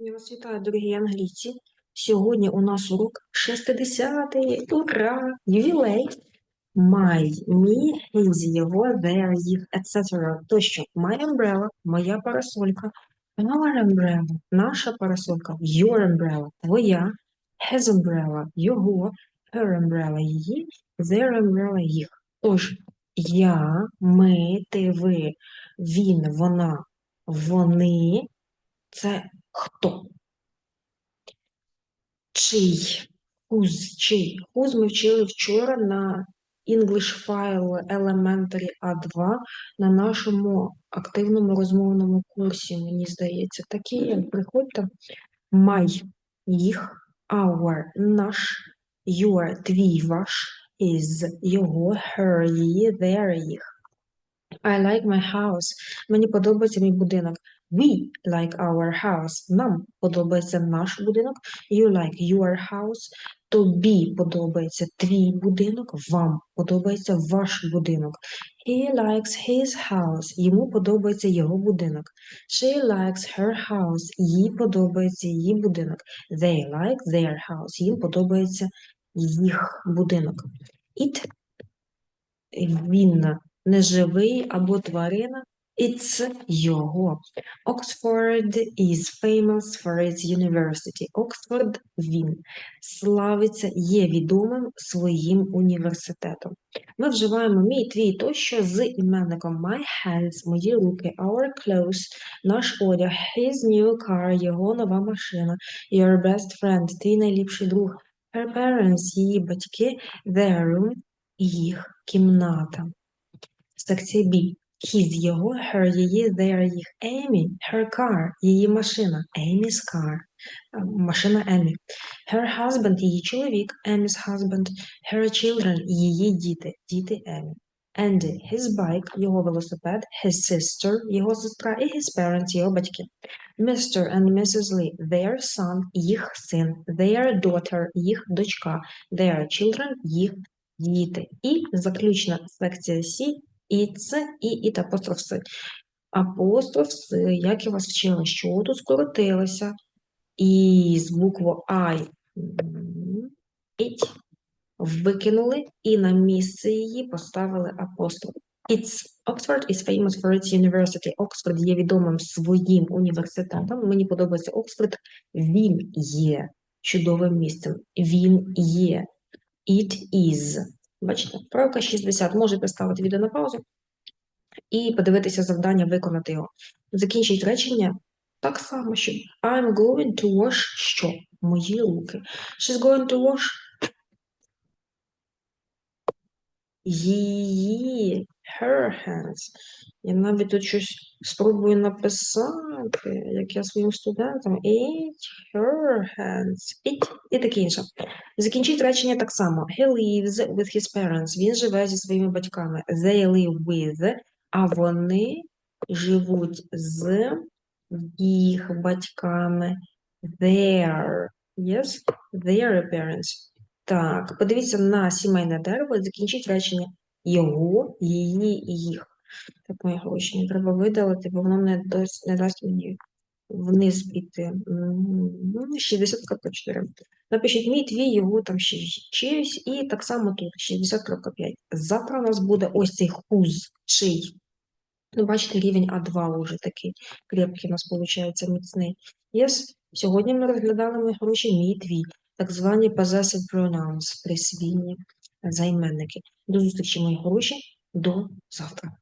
Я вас вітаю, дорогі англійці. Сьогодні у нас урок 60-й. Ура! Ювілей! My, me, his, його, their, їх, etc. Тощо, my umbrella, моя парасолька, our umbrella, наша парасолька, your umbrella, твоя, his umbrella, його, her umbrella, її, their umbrella, їх. Тож, я, ми, ти, ви, він, вона, вони – це хто? Чий? Whose, чий? Whose ми вчили вчора на English File Elementary A2 на нашому активному розмовному курсі, мені здається. Такі, як приходьте. My – їх, our – наш, your – твій, ваш, is – його, her – її, their – їх. I like my house. Мені подобається мій будинок. We like our house. Нам подобається наш будинок. You like your house. Тобі подобається твій будинок. Вам подобається ваш будинок. He likes his house. Йому подобається його будинок. She likes her house. Їй подобається її будинок. They like their house. Їм подобається їх будинок. It він неживий або тварина. It's його. Oxford is famous for its university. Оксфорд він славиться, є відомим своїм університетом. Ми вживаємо мій, твій тощо з іменником my hands, мої руки, our clothes, наш одяг, his new car, його нова машина, your best friend, твій найліпший друг, her parents, її батьки, their room, їх кімната. Секція B. His – його, her – її, their – їх. Amy – her car – її машина. Amy's car – машина Емі. Her husband – її чоловік. Amy's husband. Her children – її діти. Діти Емі. Andy – his bike – його велосипед. His sister – його сестра. І his parents – його батьки. Mr. and Mrs. Lee – their son – їх син. Their daughter – їх дочка. Their children – їх діти. І заключна секція C It's і it апостроф С. Апостроф С, як я вас вчила, що тут скоротилося. І з букву it викинули і на місце її поставили апостроф. It's Oxford is famous for its university. Оксфорд є відомим своїм університетом. Мені подобається Оксфорд. Він є чудовим місцем. Він є. It is. Бачите, правка 60. Можете ставити відео на паузу і подивитися завдання, виконати його. Закінчить речення так само, що I'm going to wash що? Мої руки. She's going to wash її her hands. Я навіть тут щось спробую написати, як я своїм студентам. It, her hands, it і таке інше. Закінчіть речення так само. He lives with his parents. Він живе зі своїми батьками. They live with, а вони живуть з їх батьками. Their, yes, their parents. Так, подивіться на сімейне дерево, закінчіть речення його, її, і їх. Так, мої гроші, треба видалити, бо воно не дасть, не дасть мені вниз піти. 60.4. Напишіть мій, твій, його, там ще чиюсь, і так само тут 60.5. Завтра у нас буде ось цей хуз, чий. Ну, бачите, рівень А2 вже такий крепкий у нас виходить, міцний. Yes. Сьогодні ми розглядали мої гроші, мій, твій так звані possessive pronouns, присвійні займенники. До зустрічі, мої хороші, до завтра.